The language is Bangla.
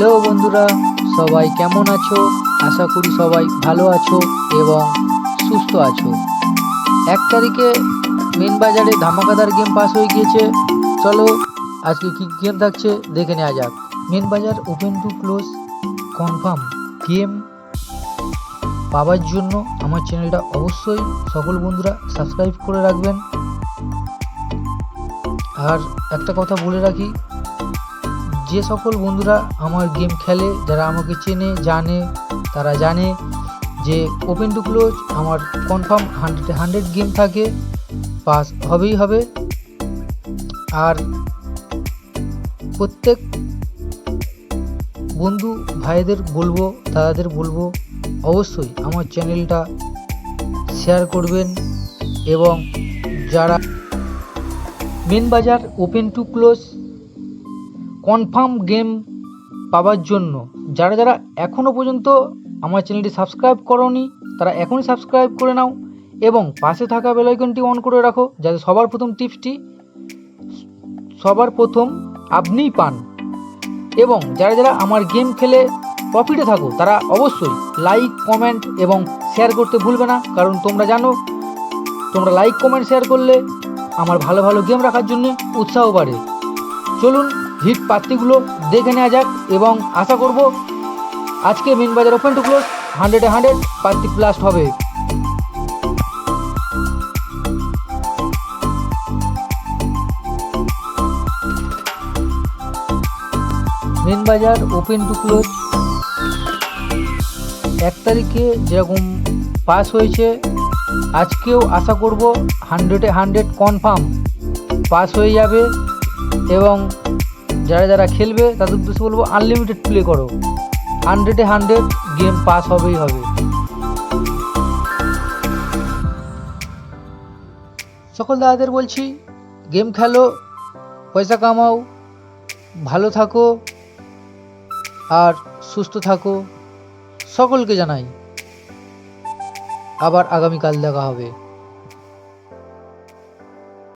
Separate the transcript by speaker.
Speaker 1: হ্যালো বন্ধুরা, সবাই কেমন আছো? আশা করি সবাই ভালো আছো এবং সুস্থ আছো। এক তারিখে মেন বাজারে ধামাকাদার গেম পাস হয়ে গিয়েছে। চলো, আজকে কী গেম থাকছে দেখে নেওয়া যাক। Main Bazar open to close confirm game পাওয়ার জন্য আমার চ্যানেলটা অবশ্যই সকল বন্ধুরা সাবস্ক্রাইব করে রাখবেন। আর একটা কথা বলে রাখি যে সকল বন্ধুরা আমার গেম খেলে, যারা আমাকে চেনে, জানে, তারা জানে যে ওপেন টু ক্লোজ আমার কনফার্ম হান্ড্রেড হান্ড্রেড গেম থাকে পাস হবেই হবে। আর প্রত্যেক বন্ধু ভাইদের বলব, দাদাদের বলব, অবশ্যই আমার চ্যানেলটা শেয়ার করবেন এবং যারা main Bazar open to close confirm game পাওয়ার জন্য। যারা যারা এখনও পর্যন্ত আমার চ্যানেলটি সাবস্ক্রাইব করনি, তারা এখনই সাবস্ক্রাইব করে নাও এবং পাশে থাকা বেলাইকনটি অন করে রাখো যাতে সবার প্রথম টিপসটি সবার প্রথম আপনিই পান। এবং যারা যারা আমার গেম খেলে প্রফিটে থাকো, তারা অবশ্যই লাইক কমেন্ট এবং শেয়ার করতে ভুলবে না। কারণ তোমরা জানো, তোমরা লাইক কমেন্ট শেয়ার করলে আমার ভালো ভালো গেম রাখার জন্য উৎসাহ বাড়ে। চলুন হিট পাত্রিগুলো দেখে নেওয়া যাক এবং আশা করব আজকে main Bazar open to close হান্ড্রেডে হান্ড্রেড পাত্রি ব্লাস্ট হবে। Main Bazar open to close এক তারিখে যেরকম পাস হয়েছে, আজকেও আশা করব হান্ড্রেডে হান্ড্রেড কনফার্ম পাস হয়ে যাবে এবং যারা যারা খেলবে তাদের উদ্দেশ্যে বলব আনলিমিটেড প্লে করো। হান্ড্রেডে হান্ড্রেড গেম পাস হবেই হবে। সকল দাদাদের বলছি গেম খেলো, পয়সা কামাও, ভালো থাকো, আর সুস্থ থাকো। সকলকে জানাই, আবার আগামীকাল দেখা হবে।